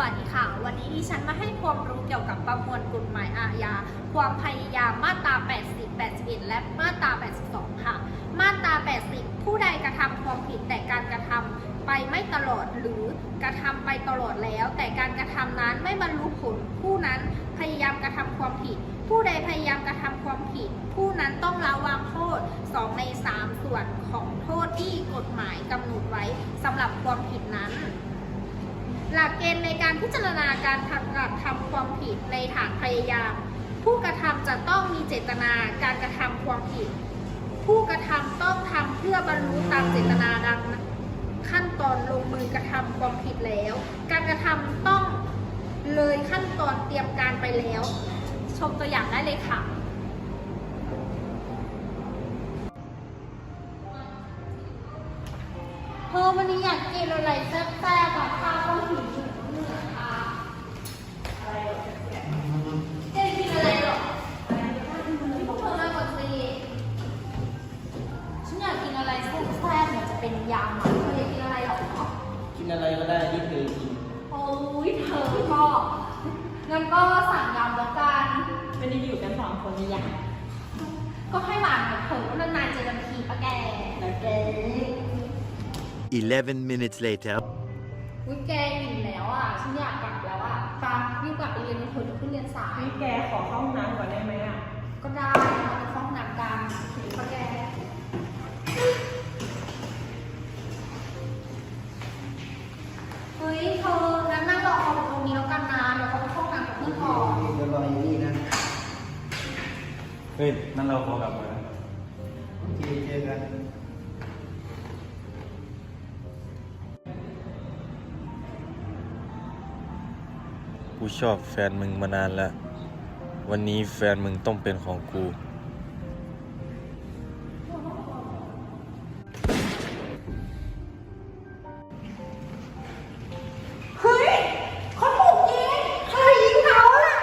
วัสดีค่ะ วันนี้ดิฉันมาให้ความรู้เกี่ยวกับประมวลกฎหมายอาญา ความพยายามมาตรา 80 81 และมาตรา 82 ค่ะ มาตรา 80 ผู้ใดกระทำความผิดแต่การกระทำไปไม่ตลอดหรือกระทำไปตลอดแล้ว แต่การกระทำนั้นไม่บรรลุผลผู้นั้นพยายามกระทำความผิด ผู้ใดพยายามกระทำความผิด ผู้นั้นต้องระวังโทษ 2 ใน 3 ส่วนของโทษที่กฎหมายกำหนดไว้สำหรับความผิดนั้น หลักเกณฑ์ในการพิจารณาการทำกระทำความผิดในฐานพยายาม ผู้กระทำจะต้องมีเจตนาการกระทำความผิด ผู้กระทำต้องทำเพื่อบรรลุตามเจตนาดังขั้นตอนลงมือกระทำความผิดแล้ว การกระทำต้องเลยขั้นตอนเตรียมการไปแล้ว ชมตัวอย่างได้เลยค่ะ วันนี้อยากกินอะไรแซ่บๆแบบข้าวก็หิวอยู่เหนื่อยอะเจ๊กินอะไรหรอพวกเธอนั่งก่อนสิฉันอยากกินอะไรแซ่บๆเหมือนจะเป็นยำอะเธออยากกินอะไรหรอกินอะไรก็ได้ที่เคยกินโอ้ยเธอก็งั้นก็สั่งยำแล้วกันไม่ได้อยู่กันสองคนนี่ยังก็ให้หวานกับเธอก็นานๆเจอกันทีปะแกโอเค 11 minutes later. อุ้ยแกหิวแล้วอะฉันอยากกลับแล้วอะปารีบกลับไปเรียนกันเถอะเดี๋ยวขึ้นเรียนสายให้แกขอเข้าห้องน้ำก่อนได้ไหมอะ ก็ได้เราจะฟ้องหนักกันถือปะแกเฮ้ยเธองั้นนั่งรอเขาตรงนี้แล้วกันนะเดี๋ยวเขาไปเข้าห้องน้ำกับเพื่อนก่อนนี่จะรออยู่นี่นะ เฮ้ย นั่นเราขอกลับมา กูชอบแฟนมึงมานานแล้ว วันนี้แฟนมึงต้องเป็นของกู เฮ้ยเขาถูกยิงใครยิงเขาอะ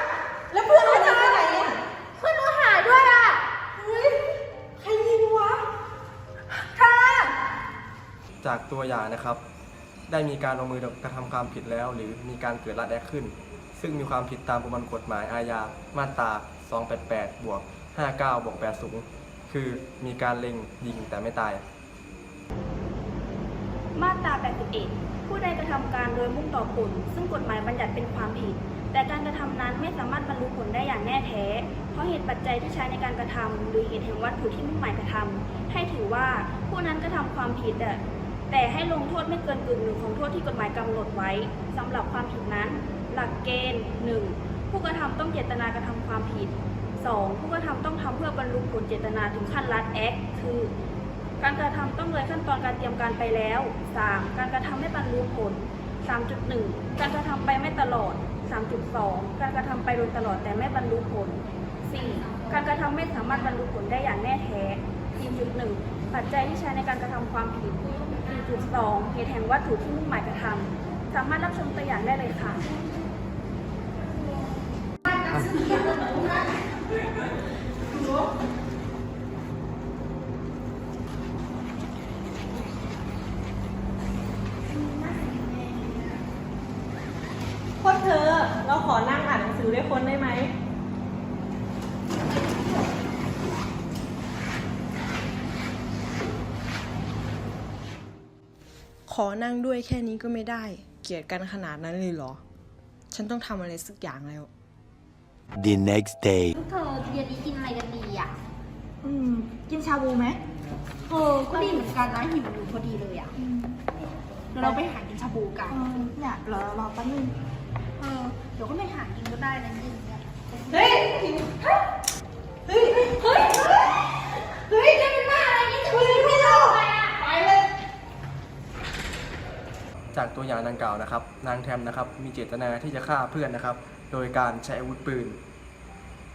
แล้วเพื่อนเขาจะไปไหนอะเพื่อนเราหายด้วยอะเฮ้ยใครยิงวะค่ะจากตัวอย่างนะครับ ได้มีการลงมือกระทำความผิดแล้ว หรือมีการเกิดรัดแอคขึ้น ซึ่งมีความผิดตามประมวลกฎหมายอาญามาตรา 288 บวก 59 บวก 80 คือมีการเล็งยิงแต่ไม่ตาย มาตรา 81 ผู้ใดกระทำการโดยมุ่งต่อผล ซึ่งกฎหมายบัญญัติเป็นความผิด แต่การกระทำนั้นไม่สามารถบรรลุผลได้อย่างแน่แท้ เพราะเหตุปัจจัยที่ใช้ในการกระทำหรือเหตุแห่งวัตถุที่มุ่งหมายกระทำให้ถือว่าผู้นั้นกระทำความผิดแต่แต่ให้ลงโทษไม่เกินกึ่งหนึ่งของโทษที่กฎหมายกำหนดไว้สำหรับความผิดนั้น หลักเกณฑ์ 1. ผู้กระทำต้องเจตนากระทำความผิด 2. ผู้กระทำต้องทำเพื่อบรรลุผลเจตนาถึงขั้นรัดแอคคือ การกระทำต้องเลยขั้นตอนการเตรียมการไปแล้ว 3. การกระทำไม่บรรลุผล 3.1 การกระทำไปไม่ตลอด 3.2 การกระทำไปโดยตลอดแต่ไม่บรรลุผล 4. การกระทำไม่สามารถบรรลุผลได้อย่างแน่แท้ 4.1 ปัจจัยที่ใช้ในการกระทำความผิด 4.2 เหตุแห่งวัตถุที่มุ่งหมายกระทำ สามารถรับชมตัวอย่างได้เลยค่ะพวกเธอ เราขอนั่งอ่านหนังสือด้วยคนได้ไหม ขอนั่งด้วยแค่นี้ก็ไม่ได้ ลียดกันขนาดนั้นเลยเหรอ ฉันต้องทำอะไรสักอย่างแล้ว The next day. พวกเธอเย็นนี้กินอะไรกันดีอะ อืม กินชาบูไหมเออก็ดีเหมือนกันนะหิวอยู่พอดีเลยอะเดี๋ยวเราไปหากินชาบูกันเนี่ยรอรอแป๊บนึงเออเดี๋ยวก็ไปหากินก็ได้นะยินเนี่ยเฮ้ย เฮ้ย เฮ้ย เฮ้ยจะเป็นบ้าอะไรนี่จะไม่ไม่เล่าไปเลย จากตัวอย่างดังกล่าวนะครับ นางแทมนะครับมีเจตนาที่จะฆ่าเพื่อนนะครับ โดยการใช้อาวุธปืน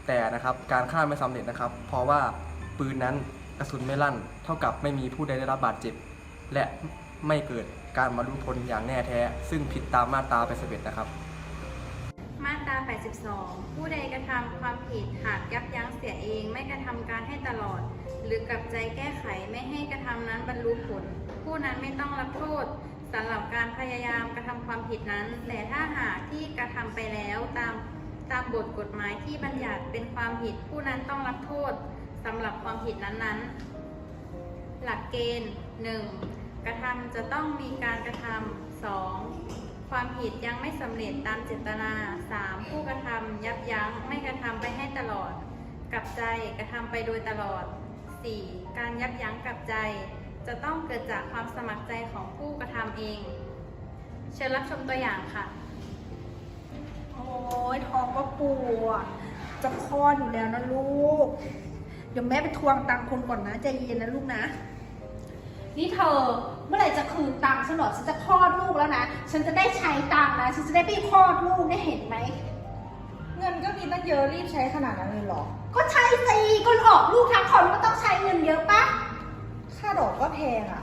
แต่นะครับการฆ่าไม่สำเร็จนะครับ เพราะว่าปืนนั้นกระสุนไม่ลั่น เท่ากับไม่มีผู้ใดได้รับบาดเจ็บ และไม่เกิดการบรรลุผลอย่างแน่แท้ ซึ่งผิดตามมาตราไปสเนะครับ มาตรา 82 ผู้ใดกระทำความผิดหากยับยั้งเสียเอง ไม่กระทำการให้ตลอด หรือกลับใจแก้ไขไม่ให้กระทำนั้นบรรลุผล ผู้นั้นไม่ต้องรับโทษ สำหรับการพยายามกระทำความผิดนั้น แต่ถ้าหากที่กระทำไปแล้วตามตามบทกฎหมายที่บัญญัติเป็นความผิดผู้นั้นต้องรับโทษสำหรับความผิดนั้นๆ หลักเกณฑ์ 1. กระทำจะต้องมีการกระทำ 2. ความผิดยังไม่สำเร็จตามเจตนา 3. ผู้กระทำยับยั้งไม่กระทำไปให้ตลอด กับใจกระทำไปโดยตลอด 4. การยับยั้งกับใจ จะต้องเกิดจากความสมัครใจของผู้กระทำเอง เชิญรับชมตัวอย่างค่ะ โอ้ยท้องก็ปวดจะคลอดอยู่แล้วนะลูก เดี๋ยวแม่ไปทวงตังค์คนก่อนนะใจเย็นนะลูกนะ นี่เธอเมื่อไหร่จะคืนตังค์ฉันหรอฉันจะคลอดลูกแล้วนะ ฉันจะได้ใช้ตังค์นะ ฉันจะได้ไปคลอดลูกได้เห็นไหม เงินก็มีตั้งเยอะรีบใช้ขนาดนั้นเลยเหรอ ก็ใช้สิก็ออกลูกทั้งคนก็ต้องใช้เงินเยอะปะ ค่าดอกก็แพงอะ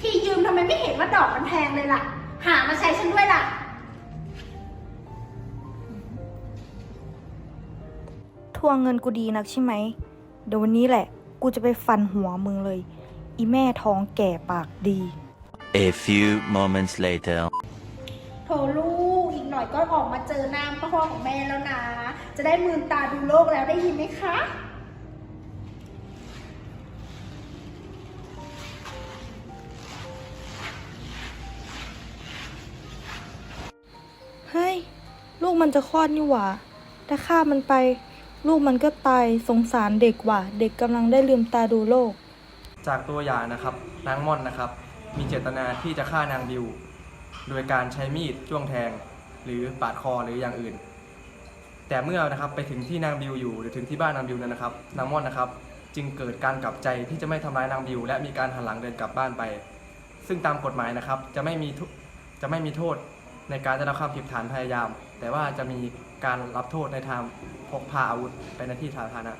ที่ยืมทำไมไม่เห็นว่าดอกมันแพงเลยล่ะ หามาใช้ฉันด้วยล่ะ ทวงเงินกูดีนักใช่ไหม เดี๋ยววันนี้แหละ กูจะไปฟันหัวมึงเลย อีแม่ท้องแก่ปากดี A few moments later. โถลูกอีกหน่อยก็ออกมาเจอหน้าพ่อของแม่แล้วนะ จะได้มืนตาดูโลกแล้วได้ยินไหมคะ เฮ้ย ลูกมันจะคลอดนี่หว่า ถ้าฆ่ามันไป ลูกมันก็ตายสงสารเด็กว่ะ เด็กกำลังได้ลืมตาดูโลก จากตัวอย่างนะครับนางม่อนนะครับ มีเจตนาที่จะฆ่านางบิว โดยการใช้มีดจ้วงแทง หรือปาดคอหรืออย่างอื่น แต่เมื่อนะครับไปถึงที่นางบิวอยู่หรือถึงที่บ้านนางบิวนั้นนะครับ นางม่อนนะครับ จึงเกิดการกลับใจที่จะไม่ทำร้ายนางบิว และมีการหันหลังเดินกลับบ้านไป ซึ่งตามกฎหมายนะครับจะไม่มีทุจะไม่มีโทษ ในการได้รับความผิดฐานพยายาม แต่ว่าจะมีการรับโทษในทางพกพาอาวุธไปในที่สาธารณะ